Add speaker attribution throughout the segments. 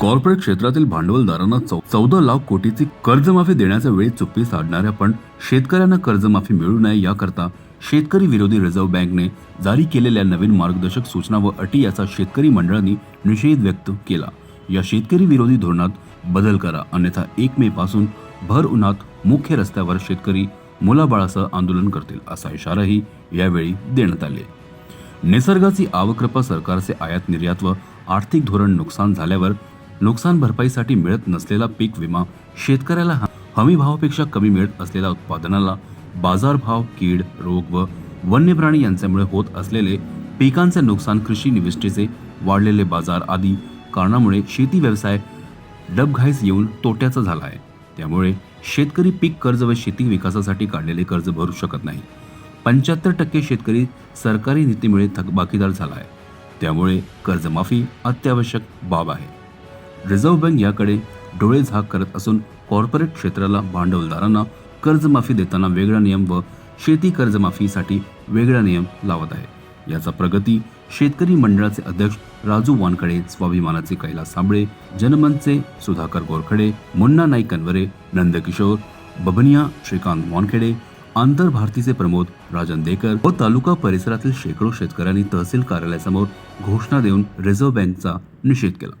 Speaker 1: Corporate क्षेत्रातील भांडवलदारांना चौ- चौदा लाख कोटीची कर्जमाफी देण्याच्या वेळी चुप्पी साधणाऱ्या पण शेतकऱ्यांना कर्जमाफी मिळू नये याकरता शेतकरी विरोधी रिझर्व्ह बँकने जारी केलेल्या नवीन मार्गदर्शक सूचना व अटी याचा शेतकरी मंडळांनी निषेध व्यक्त केला. या शेतकरी विरोधी धोरणात बदल करा अन्यथा एक मे पासून भर उन्हात मुख्य रस्त्यावर शेतकरी मुलाबाळासह आंदोलन करतील असा इशाराही यावेळी देण्यात आले. निसर्गाची आवक्रपा सरकारचे आयात निर्यात व आर्थिक धोरण नुकसान झाल्यावर नुकसान भरपाईसाठी मिळत नसलेला पीक विमा शेतकऱ्याला हमी भावापेक्षा कमी मिळत असलेल्या उत्पादनाला बाजारभाव कीड रोग व वन्य प्राणी यांच्यामुळे होत असलेले पिकांचे नुकसान कृषी निविष्टीचे वाढलेले बाजार आदी कारणामुळे शेती व्यवसाय डबघाईस येऊन तोट्याचा झाला आहे. त्यामुळे शेतकरी पीक कर्ज व शेती विकासासाठी काढलेले कर्ज भरू शकत नाही. पंच्याहत्तर टक्के शेतकरी सरकारी नीतीमुळे थकबाकीदार झाला आहे. त्यामुळे कर्जमाफी अत्यावश्यक बाब आहे. रिझर्व्ह बँक याकडे डोळे झाक करत असून कॉर्पोरेट क्षेत्राला भांडवलदारांना कर्जमाफी देताना वेगळा नियम व शेती कर्जमाफीसाठी वेगळा नियम लावत आहे. याचा प्रगती शेतकरी मंडळाचे अध्यक्ष राजू वानखडे स्वाभिमानाचे कैलास सांबळे जनमनचे सुधाकर गोरखडे मुन्ना नाईक कनवरे नंदकिशोर बबनिया श्रीकांत वानखेडे आंतर भारतीचे प्रमोद राजन देकर व तालुका परिसरातील शेकडो शेतकऱ्यांनी तहसील कार्यालयासमोर घोषणा देऊन रिझर्व्ह बँकचा निषेध केला.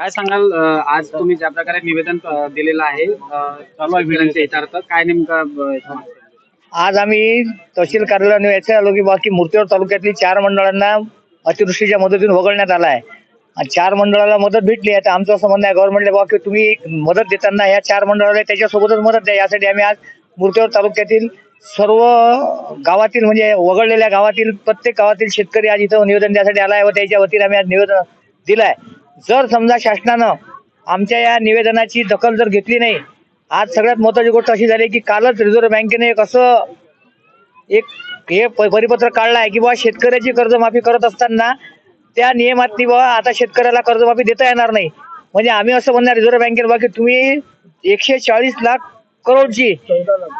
Speaker 2: काय सांगाल आज तुम्ही ज्या प्रकारे निवेदन दिलेलं आहे सर्व चालू हितार्थ काय नेमकं
Speaker 3: आज आम्ही तहसील कार्यालयाने यायचं आलो की बाकी मूर्तीवर तालुक्यातली चार मंडळांना अतिवृष्टीच्या मदतीने वगळण्यात आला आहे आणि चार मंडळाला मदत भेटली आहे तर आमचं असं म्हणणं आहे गव्हर्नमेंटला बाबा की तुम्ही मदत देताना या चार मंडळाला त्याच्यासोबतच मदत द्या. यासाठी आम्ही आज मूर्तीवर तालुक्यातील सर्व गावातील म्हणजे वगळलेल्या गावातील प्रत्येक गावातील शेतकरी आज इथं निवेदन द्यासाठी आला आहे व त्याच्या वतीने आम्ही आज निवेदन दिलं आहे जर समजा शासनानं आमच्या या निवेदनाची दखल जर घेतली नाही आज सगळ्यात महत्वाची गोष्ट अशी झाली की कालच रिझर्व्ह बँकेने एक असं एक हे परिपत्र परिपत्रक काढलं आहे की बाबा शेतकऱ्याची कर्जमाफी करत असताना त्या नियमात बाबा आता शेतकऱ्याला कर्जमाफी देता येणार नाही. म्हणजे आम्ही असं म्हणणार रिझर्व्ह बँकेने बाबा की तुम्ही एकशे चाळीस लाख करोडची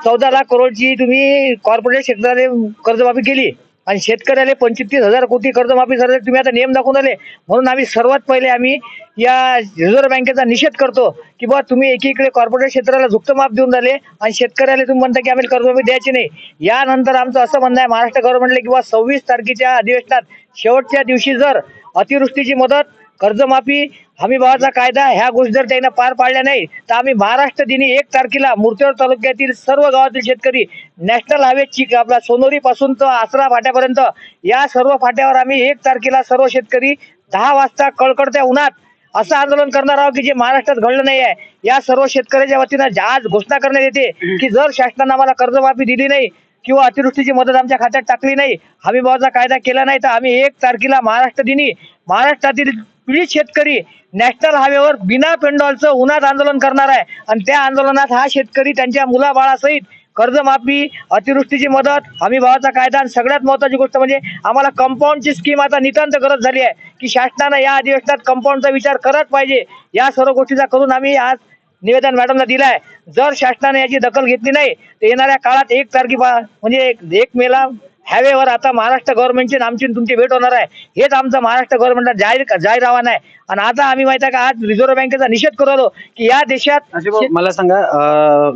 Speaker 3: चौदा लाख करोडची तुम्ही कॉर्पोरेट क्षेत्राने कर्जमाफी केली. आणि शेतकऱ्याला पंचवीस हजार कोटी कर्जमाफी झाले तुम्ही आता नियम दाखवून आले म्हणून आम्ही सर्वात पहिले आम्ही या रिझर्व्ह बँकेचा निषेध करतो की बा तुम्ही एकीकडे कॉर्पोरेट क्षेत्राला झुकतं माप देऊन झाले आणि शेतकऱ्याला तुम्ही म्हणता की आम्ही कर्जमाफी द्यायची नाही. यानंतर आमचं असं म्हणणं आहे महाराष्ट्र गव्हर्नमेंटला बा सव्वीस तारखेच्या अधिवेशनात शेवटच्या दिवशी जर अतिवृष्टीची मदत कर्जमाफी हमी भावाचा कायदा ह्या गोष्टी जर त्यांना पार पाडल्या नाही तर आम्ही महाराष्ट्र दिनी एक तारखेला मूर्तेवर तालुक्यातील सर्व गावातील शेतकरी नॅशनल हायवे चिक आपला सोनोरी पासून तर आसरा फाट्यापर्यंत या सर्व फाट्यावर आम्ही एक तारखेला सर्व शेतकरी दहा वाजता कळकळत्या उन्हात असं आंदोलन करणार आहोत की जे महाराष्ट्रात घडलं नाही आहे या सर्व शेतकऱ्याच्या वतीनं आज घोषणा करण्यात येते की जर शासनानं आम्हाला कर्जमाफी दिली नाही किंवा अतिवृष्टीची मदत आमच्या खात्यात टाकली नाही हमी भावाचा कायदा केला नाही तर आम्ही एक तारखेला महाराष्ट्र दिनी महाराष्ट्रातील पीडित शेतकरी नॅशनल हायवेवर बिना पेंडॉलचं उन्हात आंदोलन करणार आहे. आणि त्या आंदोलनात हा शेतकरी त्यांच्या मुलाबाळासहित कर्जमाफी अतिवृष्टीची मदत हमी भावाचा कायदा आणि सगळ्यात महत्वाची गोष्ट म्हणजे आम्हाला कंपाऊंडची स्कीम आता नितांत गरज झाली आहे की शासनानं या अधिवेशनात कंपाऊंडचा विचार करत पाहिजे. या सर्व गोष्टीचा करून आम्ही आज निवेदन मॅडमला दिलाय. जर शासनाने याची दखल घेतली नाही तर येणाऱ्या काळात एक तारखेपा म्हणजे एक- एक मेला हॅवेवर आता महाराष्ट्र गव्हर्नमेंटची आमची तुमची भेट होणार आहे. हेच आमचं महाराष्ट्र गव्हर्नमेंटला जाहीर जाहीर आव्हान आहे. आणि आता आम्ही माहिती आहे का आज रिझर्व्ह बँकेचा निषेध करतो की या देशात
Speaker 2: मला सांगा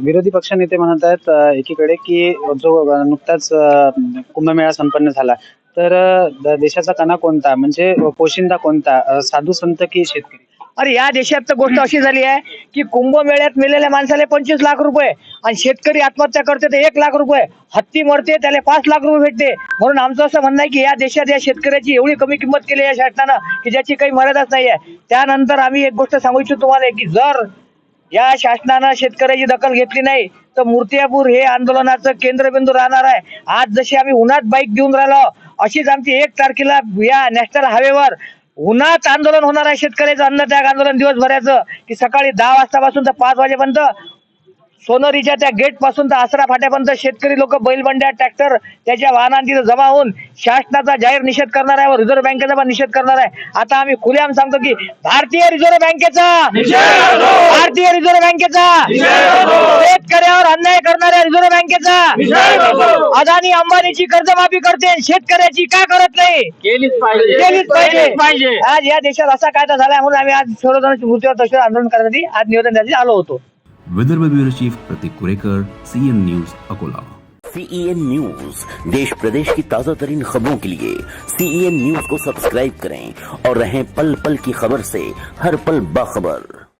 Speaker 2: विरोधी पक्ष नेते म्हणत आहेत एकीकडे की जो नुकताच कुंभमेळा संपन्न झाला. तर देशाचा कणा कोणता? म्हणजे पोशिंदा कोणता? साधू संत की शेतकरी?
Speaker 3: अरे या देशात तर गोष्ट अशी झाली आहे की कुंभमेळ्यात मेलेल्या माणसाला पंचवीस लाख रुपये आणि शेतकरी आत्महत्या करते तर एक लाख रुपये. हत्ती मरते त्याला पाच लाख रुपये भेटते. म्हणून आमचं असं म्हणणं आहे की या देशात या शेतकऱ्याची एवढी कमी किंमत केली या शासनानं की ज्याची काही मर्यादाच नाही आहे. त्यानंतर आम्ही एक गोष्ट सांगू इच्छितो तुम्हाला की जर या शासनानं शेतकऱ्याची दखल घेतली नाही तर मूर्तियापूर हे आंदोलनाचं केंद्रबिंदू राहणार आहे. आज जशी आम्ही उन्हात बाईक घेऊन राहिलो अशीच आमची एक तारखेला या नॅशनल हायवेवर उन्हात आंदोलन होणार आहे शेतकऱ्याचं अन्नत्याग आंदोलन दिवसभराचं की सकाळी दहा वाजतापासून तर पाच वाजेपर्यंत सोनरीच्या त्या गेटपासून तर आसरा फाट्यापर्यंत शेतकरी लोक बैलबंड्या ट्रॅक्टर त्याच्या वाहनांनी तिथं जमा होऊन शासनाचा जाहीर निषेध करणार आहे व रिझर्व्ह बँकेचा पण निषेध करणार आहे. आता आम्ही खुलेआम सांगतो की भारतीय रिझर्व्ह बँकेचा भारतीय रिझर्व्ह बँकेचा शेतकऱ्यावर अन्याय रिझर्व्ह बँकेचा. अदानी अंबानीची कर्जमाफी करते. शेतकऱ्याची का करत नाही?
Speaker 4: केलीच पाहिजे.
Speaker 3: पाहिजे.
Speaker 4: पाहिजे.
Speaker 3: आज या देशात असा कायदा झालाय म्हणून आम्ही आज सर्वजण मृत्यूवर तशावर आंदोलन करण्यासाठी आज निवेदन द्यायसाठी आलो होतो.
Speaker 1: Vidarbha bureau chief Pratik Kurekar CN news Akola.
Speaker 5: CEN news देश प्रदेश की ताज़ा तरीन खबरों के लिए सीईएन न्यूज़ को सब्सक्राइब करें और रहें पल पल की खबर से हर पल बाखबर।